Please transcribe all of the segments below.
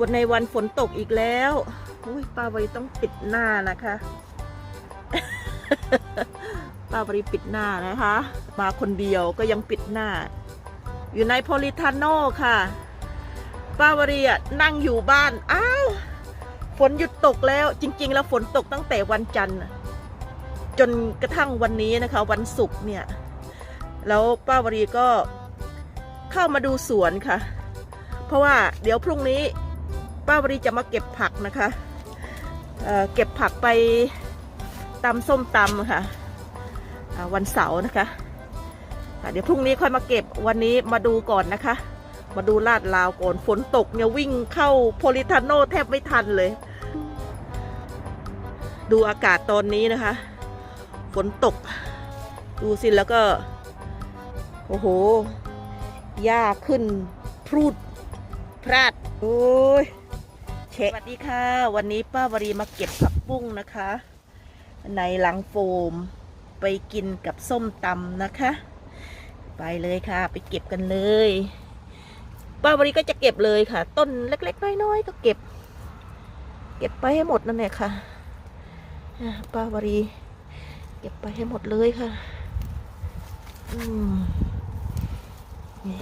วันในวันฝนตกอีกแล้วอุ้ยป้าวรีต้องปิดหน้านะคะ ป้าวรีปิดหน้านะคะ มาคนเดียวก็ยังปิดหน้า อยู่ในโพลิทานโนค่ะ ป้าวรีอะนั่งอยู่บ้าน อ้าว ฝนหยุดตกแล้ว จริง ๆ แล้วฝนตกตั้งแต่วันจันทร์จนกระทั่งวันนี้นะคะ วันศุกร์เนี่ย แล้วป้าวรีก็เข้ามาดูสวนค่ะ เพราะว่าเดี๋ยวพรุ่งนี้ ป้าวรีจะมาเก็บผักนะคะเเก็บผักไปตำส้มตำค่ะวันเสาร์นะคะเดี๋ยวพรุ่งนี้ค่อยมาเก็บวันนี้มาดูก่อนนะคะ มาดูลาดลาวก่อนฝนตกเนี่ยวิ่งเข้าโพลิทานโนแทบไม่ทันเลย ดูอากาศตอนนี้นะคะ ฝนตก ดูสิแล้วก็ โอ้โหหญ้าขึ้นพรูดพลาด โอ้ย เช็คสวัสดีค่ะ วันนี้ป้าวรีมาเก็บผักบุ้งนะคะ ในหลังโฟมไปกินกับส้มตำนะคะ ไปเลยค่ะ ไปเก็บกันเลย ป้าวรีก็จะเก็บเลยค่ะ ต้นเล็กๆน้อยๆก็เก็บ เก็บไปให้หมดนั่นแหละค่ะป้าวรี เก็บไปให้หมดเลยค่ะ อืมนี่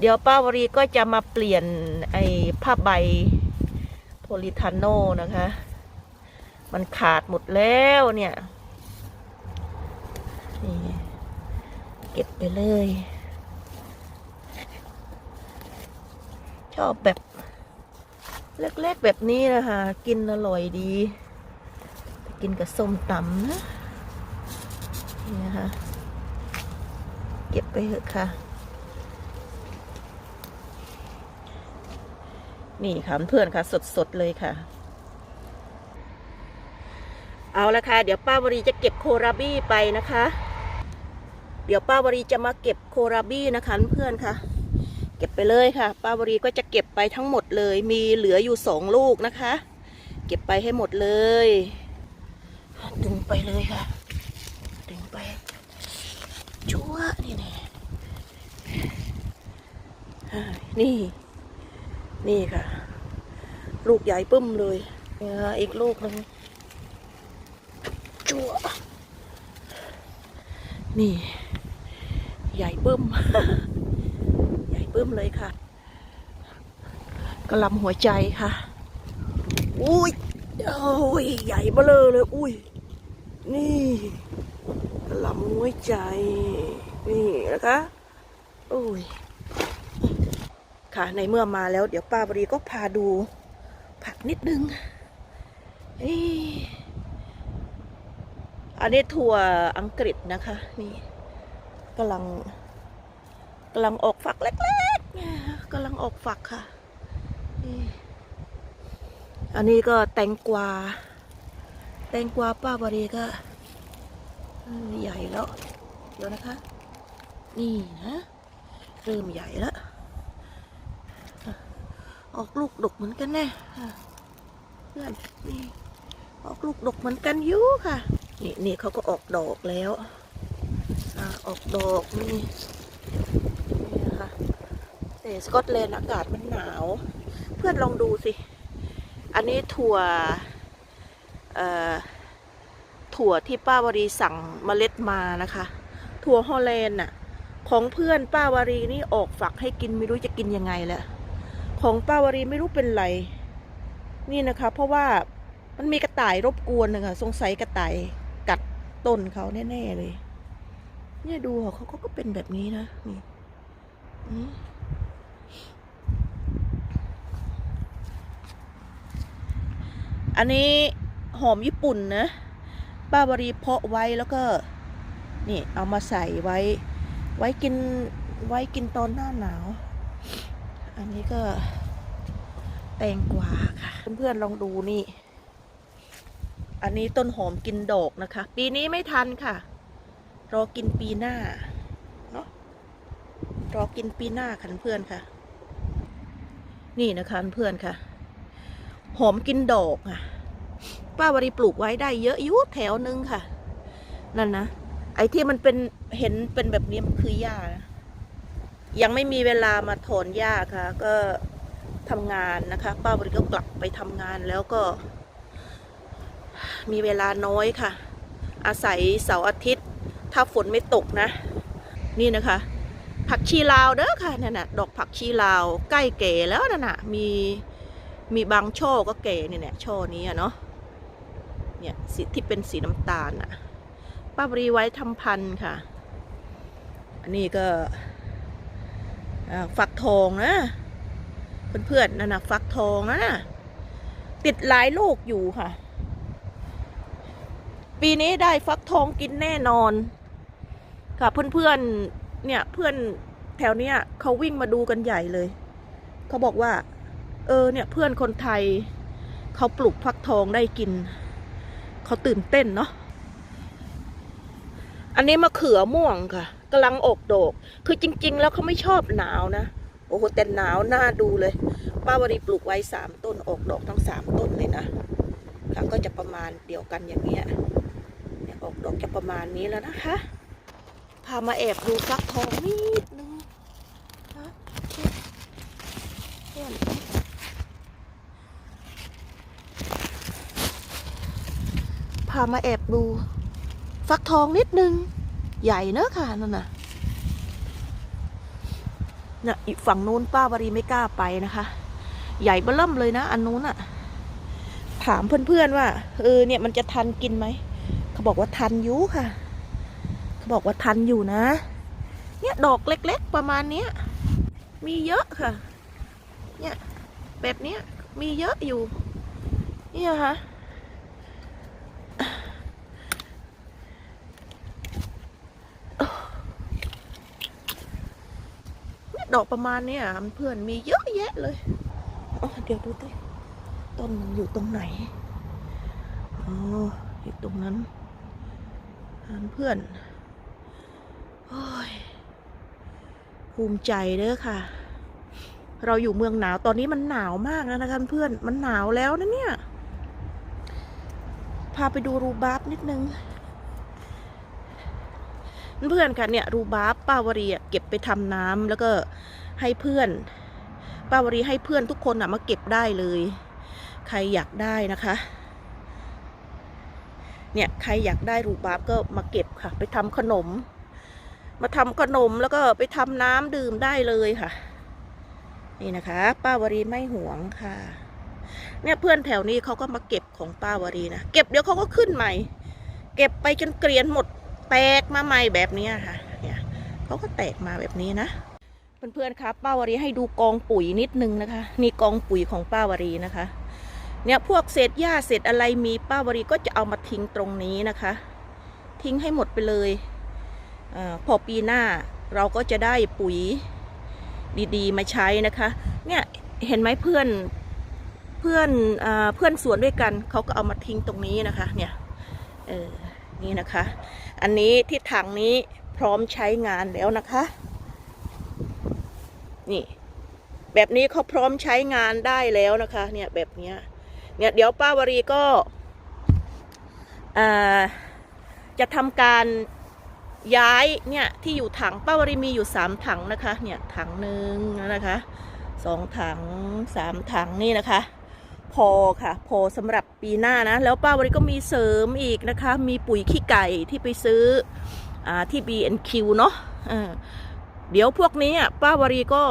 เดี๋ยวป้าวรีก็จะมาเปลี่ยนไอ้ ผ้าใบโพลิทานโนนะคะ มันขาดหมดแล้วเนี่ยนี่เก็บไปเลย ชอบแบบ เล็กๆแบบนี้นะคะ กินอร่อยดี กินกับส้มตำนะนี่นะคะ เก็บไปเถอะค่ะ นี่ค่ะเพื่อนค่ะ สดๆเลยค่ะ เอาละค่ะ เดี๋ยวป้าวรีจะเก็บโคราบี้ไปนะคะ เดี๋ยวป้าวรีจะมาเก็บโคราบี้นะคะเพื่อนค่ะ เก็บไปเลยค่ะ ป้าวรีก็จะเก็บไปทั้งหมดเลย มีเหลืออยู่สองลูกนะคะ เก็บไปให้หมดเลย ดึงไปเลยค่ะ ดึงไปจั่วนี่นี่นี่ นี่ค่ะ ลูกใหญ่ปึ้มเลยเนี่ยอีกลูกหนึ่งจั่วนี่ ใหญ่ปึ้ม ใหญ่ปึ้มเลยค่ะกระลำหัวใจค่ะ อุ้ยโอ้ยใหญ่เบ้อเลย อุ้ย นี่กระลำหัวใจ นี่นะคะโอ้ยค่ะในเมื่อมาแล้วเดี๋ยวป้าบรีก็พาดู ผักนิดนึงอันนี้ถั่วอังกฤษนะคะ นี่กำลังกำลังออกฝักเล็กๆกำลังออกฝักค่ะ อันนี้ก็แตงกวา แตงกวาป้าบรีก็ใหญ่แล้ว เดี๋ยวนะคะ นี่นะ เริ่มใหญ่แล้ว ออกลูกดกเหมือนกันแน่เพื่อนนี่ออกลูกดกเหมือนกันอยูค่ะ นี่นี่เขาก็ออกดอกแล้วออกดอกนี่นี่นะคะแต่สกอตแลนด์อากาศมันหนาว เพื่อนลองดูสิ อันนี้ถั่วถั่วที่ป้าวารีสั่งเมล็ดมานะคะ ถั่วฮอลแลนด์น่ะของเพื่อนป้าวารีนี่ออกฝักให้กินไม่รู้จะกินยังไงแหละ ของป้าวรีไม่รู้เป็นไร นี่นะคะ เพราะว่ามันมีกระต่ายรบกวนนะคะสงสัยกระต่ายกัดต้นเขาแน่ๆเลย เนี่ยดูค่ะเขาก็เป็นแบบนี้นะนี่อันนี้หอมญี่ปุ่นนะป้าวรีเพาะไว้แล้วก็ นี่เอามาใส่ไว้ ไว้กินไว้กินตอนหน้าหนาว อันนี้ก็แตงกวาค่ะ เพื่อนๆลองดูนี่ อันนี้ต้นหอมกินดอกนะคะ ปีนี้ไม่ทันค่ะ รอกินปีหน้าเนาะรอกินปีหน้าค่ะเพื่อนค่ะ นี่นะคะเพื่อนค่ะ หอมกินดอกอะป้าวรีปลูกไว้ได้เยอะอยุแถวนึงค่ะ นั่นนะไอ้ที่มันเป็นเห็นเป็นแบบนี้มันคือหญ้านะ ยังไม่มีเวลามาถอนหญ้าค่ะ ก็ทำงานนะคะ ป้าวรีก็กลับไปทำงานแล้วก็ มีเวลาน้อยค่ะ อาศัยเสาร์อาทิตย์ ถ้าฝนไม่ตกนะ นี่นะคะ ผักชีลาวเด้อค่ะนั่นน่ะดอกผักชีลาวใกล้เก๋แล้วนั่นน่ะมีมีบางช่อก็เก๋เนี่ยเนี่ยช่อนี้อะเนาะเนี่ยสีที่เป็นสีน้ำตาลน่ะป้าบรีไว้ทำพันธุ์ค่ะ อันนี้ก็ อ่าฟักทองนะเพื่อนๆนั่นนะฟักทองนะน่ะติดหลายลูกอยู่ค่ะ ปีนี้ได้ฟักทองกินแน่นอน ค่ะเพื่อนๆเนี่ยเพื่อนแถวเนี้ยเขาวิ่งมาดูกันใหญ่เลย เขาบอกว่า เออเนี่ยเพื่อนคนไทย เขาปลูกฟักทองได้กิน เขาตื่นเต้นเนาะอันนี้มะเขือม่วงค่ะ กำลังออกดอกคือจริง ๆ แล้วเขาไม่ชอบหนาวนะโอ้โหแต่หนาวน่าดูเลย ป้าวรีปลูกไว้สามต้นออกดอกทั้งสามต้นเลยนะค่ะก็จะประมาณเดียวกันอย่างเงี้ยเนี่ยออกดอกจะประมาณนี้แล้วนะคะพามาแอบดูฟักทองนิดนึงนะเนี่ยพามาแอบดูฟักทองนิดนึง ใหญ่เนอะค่ะนั่นน่ะน่ะอีกฝั่งนู้นป้าวรีไม่กล้าไปนะคะ ใหญ่เบ้อเริ่มเลยนะ อันนู้นอะถามเพื่อนๆว่าเออเนี่ยมันจะทันกินไหมเขาบอกว่าทันอยู่ค่ะ เขาบอกว่าทันอยู่นะ เนี่ยดอกเล็ก ๆ ประมาณเนี้ยมีเยอะค่ะ เนี่ยแบบเนี้ยมีเยอะอยู่ เนี่ยค่ะเนี่ย ดอกประมาณเนี้ยเพื่อนมีเยอะแยะเลยเดี๋ยวดูดิต้นมันอยู่ตรงไหนอ๋ออยู่ตรงนั้นเพื่อนโอ้ยภูมิใจเด้อค่ะ เราอยู่เมืองหนาวตอนนี้มันหนาวมากแล้วนะคะเพื่อนมันหนาวแล้วนะเนี่ย พาไปดูรูบาบนิดนึง เพื่อนค่ะเนี่ยรูบาบป้าวรีเก็บไปทำน้ำแล้วก็ให้เพื่อนป้าวรีให้เพื่อนทุกคนอะมาเก็บได้เลย ใครอยากได้นะคะ เนี่ยใครอยากได้รูบาบก็มาเก็บค่ะ ไปทำขนม มาทำขนมแล้วก็ไปทำน้ำดื่มได้เลยค่ะ นี่นะคะ ป้าวรีไม่หวงค่ะเนี่ยเพื่อนแถวนี้เขาก็มาเก็บของป้าวรีนะ เก็บเดี๋ยวเขาก็ขึ้นใหม่ เก็บไปจนเกลียนหมด แตกมาใหม่แบบนี้ค่ะเนี่ยเขาก็แตกมาแบบนี้นะเพื่อนๆครับป้าวรีให้ดูกองปุ๋ยนิดนึงนะคะ นี่กองปุ๋ยของป้าวรีนะคะ เนี่ยพวกเศษหญ้าเศษอะไรมีป้าวรีก็จะเอามาทิ้งตรงนี้นะคะ ทิ้งให้หมดไปเลยเอพอปีหน้าเราก็จะได้ปุ๋ยดีๆ มาใช้นะคะ เนี่ยเห็นไหมเพื่อนเพื่อนเออเพื่อนสวนด้วยกันเขาก็เอามาทิ้งตรงนี้นะคะ เนี่ยเออนี่นะคะ อันนี้ที่ถังนี้พร้อมใช้งานแล้วนะคะ นี่ แบบนี้เขาพร้อมใช้งานได้แล้วนะคะ เนี่ยแบบเนี้ยเนี่ยเดี๋ยวป้าวรีก็จะทำการย้ายเนี่ยที่อยู่ถังป้าวรีมีอยู่สามถังนะคะ เนี่ยถังหนึ่งนะคะสองถังสามถังนี่นะคะ พอค่ะ พอสำหรับปีหน้านะ แล้วป้าวรีก็มีเสริมอีกนะคะ มีปุ๋ยขี้ไก่ที่ไปซื้ออที่ B&Q เนาะเดี๋ยวพวกนี้ป้าวรีก็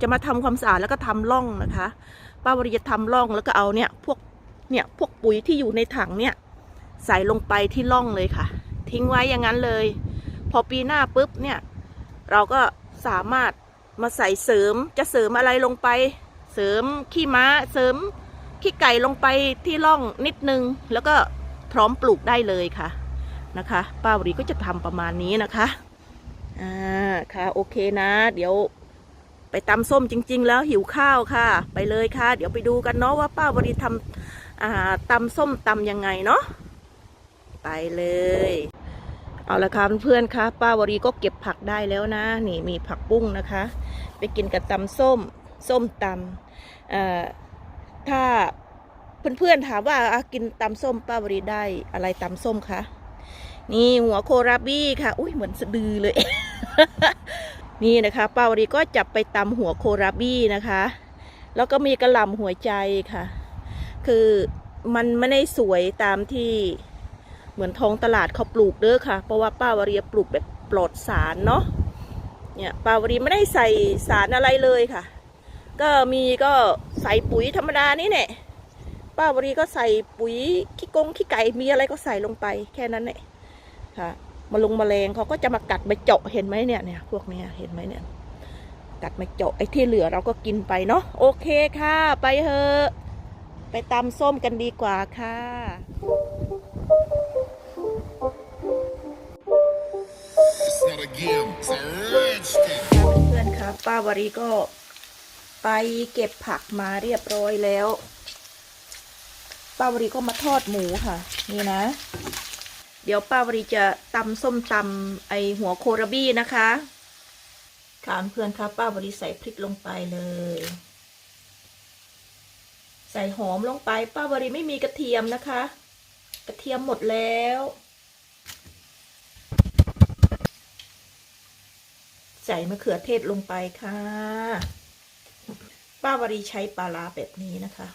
จะมาทำความสะอาดแล้วก็ทำร่องนะคะ ป้าวรีจะทำร่องแล้วก็เอาเนี่ยพวกเนี่ยพวกปุ๋ยที่อยู่ในถังเนี่ยใส่ลงไปที่ร่องเลยค่ะ ทิ้งไว้อย่างนั้นเลย พอปีหน้าปุ๊บเนี่ยเราก็สามารถมาใส่เสริมจะเสริมอะไรลงไป เสริมขี้ม้าเสริม ขี้ไก่ลงไปที่ร่องนิดนึง แล้วก็พร้อมปลูกได้เลยค่ะนะคะ ป้าวรีก็จะทำประมาณนี้นะคะอ่าค่ะโอเคนะ เดี๋ยวไปตำส้มจริง ๆ แล้วหิวข้าวค่ะ ไปเลยค่ะ เดี๋ยวไปดูกันเนาะว่าป้าวรีทำอ่าตำส้มตำยังไงเนาะไปเลย เอาละค่ะเพื่อนๆคะป้าวรีก็เก็บผักได้แล้วนะ นี่มีผักบุ้งนะคะ ไปกินกับตำส้ม ส้มตำอ่อ ถ้าเพื่อนๆถามว่ากินตำส้มป้าวรีได้อะไรตำส้มคะนี่หัวโคราบี้ค่ะ อุ้ยเหมือนสะดือเลย นี่นะคะป้าวรีก็จับไปตำหัวโคราบี้นะคะ แล้วก็มีกระหล่ำหัวใจค่ะ คือมันไม่ได้สวยตามที่เหมือนท้องตลาดเขาปลูกเด้อค่ะ เพราะว่าป้าวรีปลูกแบบปลอดสารเนาะเนี่ยป้าวรีไม่ได้ใส่สารอะไรเลยค่ะ ก็มีก็ใส่ปุ๋ยธรรมดานี่แหละป้าวารีก็ใส่ปุ๋ยขี้กงขี้ไก่มีอะไรก็ใส่ลงไปแค่นั้นแหละค่ะมาลงแมลงเขาก็จะมากัดมาเจาะเห็นไหมเนี่ยเนี่ยพวกเนี้ยเห็นไหมเนี่ย กัดมาเจาะไอ้ที่เหลือเราก็กินไปเนาะโอเคค่ะ ไปเถอะไปตำส้มกันดีกว่าค่ะ It's not a game, it's a rich thing. เพื่อนๆครับป้าวารีก็ ไปเก็บผักมาเรียบร้อยแล้วป้าวรีก็มาทอดหมูค่ะ นี่นะ เดี๋ยวป้าวรีจะตำส้มตำไอหัวโครบี้นะคะค่ะเพื่อนครับป้าวรีใส่พริกลงไปเลย ใส่หอมลงไปป้าวรีไม่มีกระเทียมนะคะ กระเทียมหมดแล้วใส่มะเขือเทศลงไปค่ะ ป้าวารีใช้ปลาร้าแบบนี้นะคะ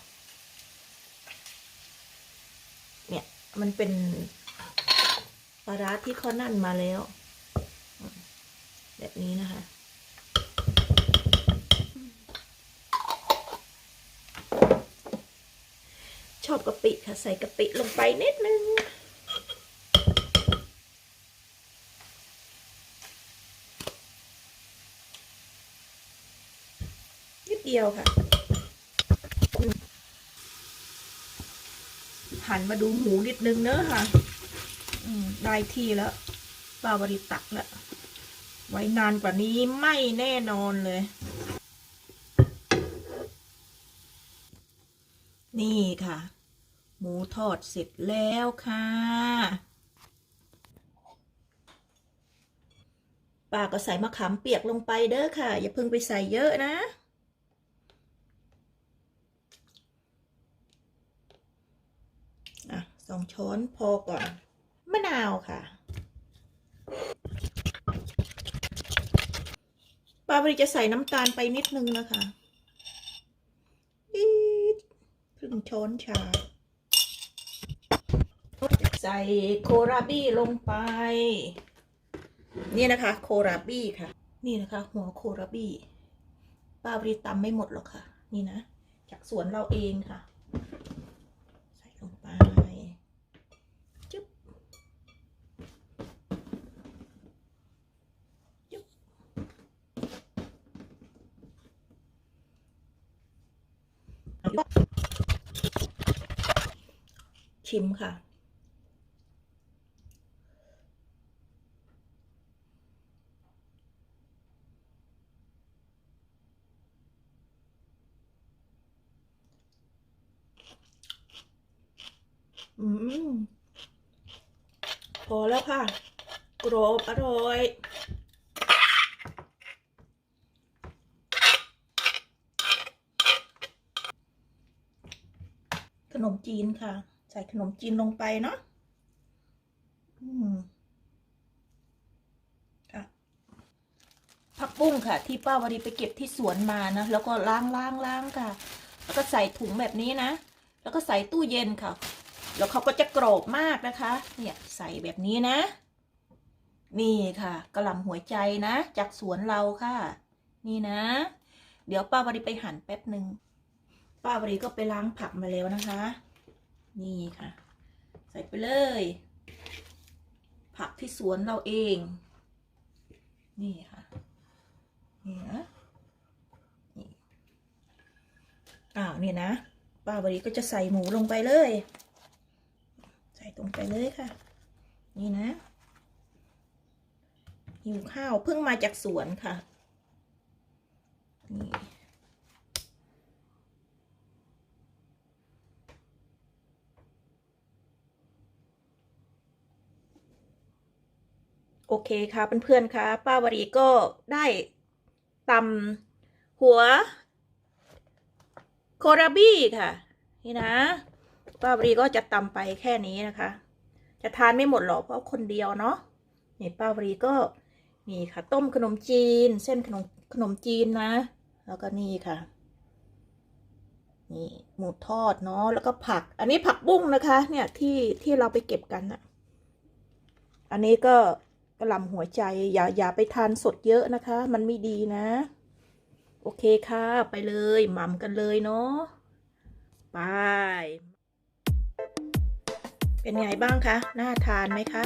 เนี่ยมันเป็นปลาร้าที่เขานั่นมาแล้ว แบบนี้นะคะชอบกะปิค่ะ ใส่กะปิลงไปนิดนึง เดียวค่ะ หันมาดูหมูนิดนึงเนอะค่ะอืมได้ที่แล้วปลาวริตักแล้วไว้นานกว่านี้ไม่แน่นอนเลย นี่ค่ะ หมูทอดเสร็จแล้วค่ะป้าก็ใส่มะขามเปียกลงไปเด้อค่ะ อย่าเพิ่งไปใส่เยอะนะ อะ สองช้อนพอก่อน มะนาวค่ะปาบริจะใส่น้ำตาลไปนิดนึงนะคะอีดครึ่งช้อนชา ใส่โคราบี้ลงไป นี่นะคะ โคราบี้ค่ะ นี่นะคะ หัวโคราบี้ป้าบริตำไม่หมดหรอกค่ะ นี่นะ จากสวนเราเองค่ะ ใส่ลงไปจุ๊บจุ๊บ ชิมค่ะ อืม พอแล้วค่ะ กรอบอร่อยขนมจีนค่ะ ใส่ขนมจีนลงไปเนาะอืมค่ะผักบุ้งค่ะ ที่ป้าวารีไปเก็บที่สวนมานะ แล้วก็ล้างล้างล้างค่ะ แล้วก็ใส่ถุงแบบนี้นะ แล้วก็ใส่ตู้เย็นค่ะ แล้วเขาก็จะกรอบมากนะคะ เนี่ยใส่แบบนี้นะ นี่ค่ะกระหล่ำหัวใจนะ จากสวนเราค่ะ นี่นะ เดี๋ยวป้าวารีไปหั่นแป๊บหนึ่งป้าวารีก็ไปล้างผักมาแล้วนะคะ นี่ค่ะ ใส่ไปเลย ผักที่สวนเราเอง นี่ค่ะ นี่นะนี่อ้าวนี่นะป้าวารีก็จะใส่หมูลงไปเลย ใส่ตรงไปเลยค่ะ นี่นะหิวข้าวเพิ่งมาจากสวนค่ะ นี่ โอเคค่ะเพื่อนๆค่ะป้าวรีก็ได้ตำหัว โคราบี้ค่ะ นี่นะ ป้าวรีก็จะตำไปแค่นี้นะคะ จะทานไม่หมดหรอกเพราะคนเดียวเนาะนี่ป้าวรีก็นี่ค่ะ ต้มขนมจีน เส้นขนมขนมจีนนะ แล้วก็นี่ค่ะ นี่หมูทอดเนาะแล้วก็ผัก อันนี้ผักบุ้งนะคะ เนี่ยที่ที่เราไปเก็บกันอะอันนี้ก็ กระหลำหัวใจ อย่าอย่าไปทานสดเยอะนะคะ มันไม่ดีนะ โอเคค่ะ ไปเลยหม่ำกันเลยเนาะไปเป็นไงบ้างคะ น่าทานไหมคะ